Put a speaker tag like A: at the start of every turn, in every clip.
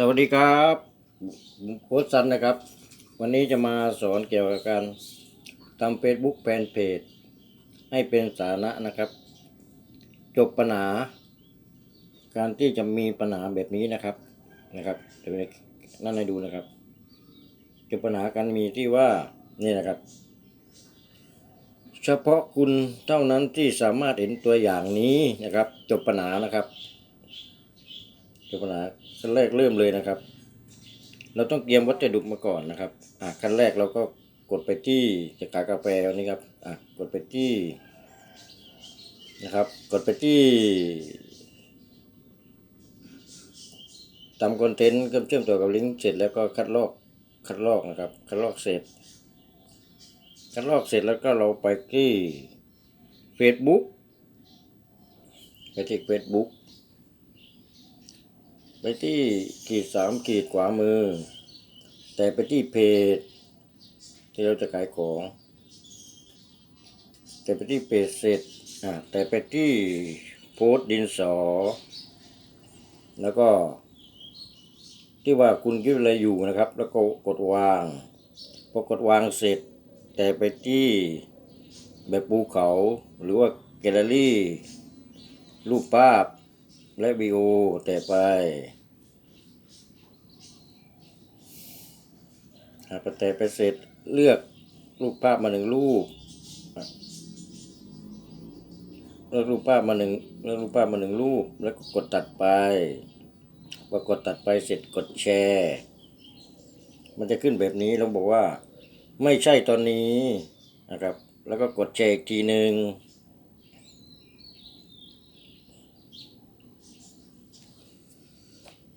A: สวัสดีครับโค้ชซันนะครับ วันนี้จะมาสอนเกี่ยวกับการทำ Facebook แฟนเพจให้เป็นสาธารณะนะครับ จบปัญหา การที่จะมีปัญหาแบบนี้นะครับนะครับเดี๋ยวนั่นให้ดูนะครับ จบปัญหาการมีที่ว่านี่นะครับ เฉพาะคุณเท่านั้นที่สามารถเห็นตัวอย่างนี้นะครับ จบปัญหานะครับ จบปัญหา ขั้นแรกเริ่มเลยนะครับ เราต้องเตรียมวัสดุมาก่อนนะครับอะขั้นแรกเราก็กดไปที่จะขากาแฟอันนี้ครับอะกดไปที่นะครับ กดไปที่ทำคอนเทนต์เชื่อมต่อกับลิงก์เสร็จแล้วก็คัดลอกคัดลอกนะครับ คัดลอกเสร็จ คัดลอกเสร็จแล้วก็เราไปที่ Facebook ไปที่ Facebook ที่ขีดสามขีดขวามือ แต่ไปที่เพจ ที่เราจะขายของ แต่ไปที่เพจเสร็จอ่าแต่ไปที่โพสดินสอ แล้วก็ ที่ว่าคุณคิดอะไรอยู่นะครับ แล้วก็กดวางพอกดวางเสร็จ แต่ไปที่แบบภูเขาหรือว่าแกลเลอรี่ รูปภาพและวิดีโอแต่ไป หากแต่ไปเสร็จเลือกรูปภาพมาหนึ่งรูปเลือกรูปภาพมาหนึ่งเลือกรูปภาพมาหนึ่งรูป แล้วก็กดตัดไปพอกดตัดไปเสร็จกดแชร์ มันจะขึ้นแบบนี้เราบอกว่า ไม่ใช่ตอนนี้นะครับ แล้วก็กดแชร์อีกทีหนึ่ง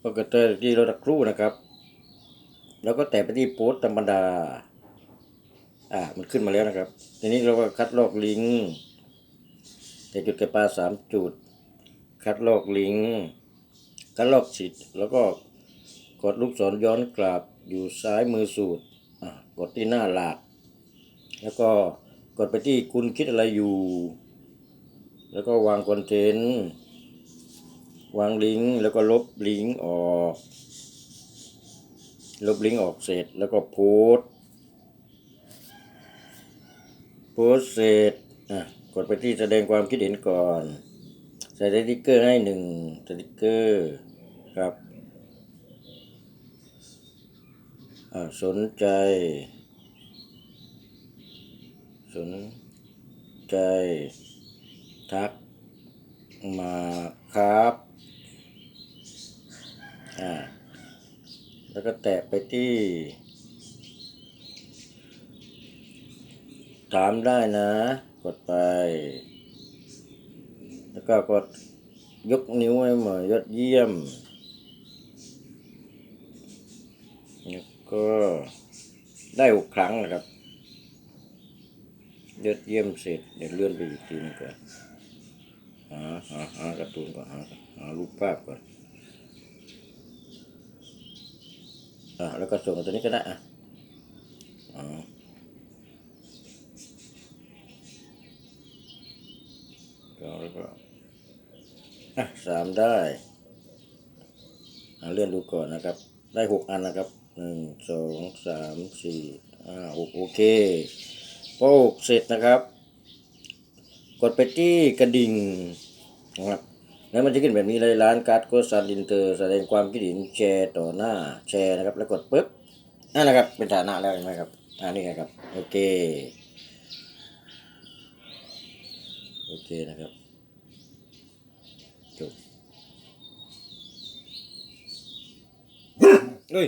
A: ปกติที่เราตะครู่นะครับ แล้วก็แตะไปที่โพสต์ธรรมดา อ่า มันขึ้นมาแล้วนะครับ ทีนี้เราก็คัดลอกลิงก์แต่จุดกระปาสามจุด คัดลอกลิงก์คัดลอกสิทธิ์แล้วก็กดลูกศรย้อนกลับอยู่ซ้ายมือสุดอ่ากดที่หน้าหลัก แล้วก็กดไปที่คุณคิดอะไรอยู่ แล้วก็วางคอนเทนต์ วางลิงก์แล้วก็ลบลิงก์ออก ลบลิงก์ออกเสร็จแล้วก็โพสต์โพสต์เสร็จอะกดไปที่แสดงความคิดเห็นก่อน ใส่สติ๊กเกอร์ให้หนึ่งสติ๊กเกอร์ครับสนใจ สนใจ ทักมาครับ อ่า แล้วก็แตะไปที่ถามได้นะ กดไป แล้วก็กดยกนิ้วให้หมอยอดเยี่ยม แล้วก็ได้หกครั้งนะครับยอดเยี่ยมเสร็จเดี๋ยวเลื่อนไปอีกทีหนึงก่อนหาหาหาการ์ตูนก่อนหาหารูปภาพก่อน อ่าแล้วก็ส่งตัวนี้ก็ได้อะอ๋อก็แล้วก็อะสามได้เลื่อนดูก่อนนะครับ ได้หกอันนะครับหนึ่งสองสามสี่ห้าหกโอเคพอหกเสร็จนะครับ กดไปที่กระดิ่งนะครับ แล้วมันจะขึ้นแบบนี้เลยร้านการ์ดโกซันดินเตอร์แสดงความคิดเห็นแชร์ต่อหน้าแชร์นะครับ แล้วกดปุ๊บนั่นนะครับ เป็นฐานะแล้วใช่ไหมครับอ่านี่ไงครับ โอเค โอเคนะครับจบเฮ้ย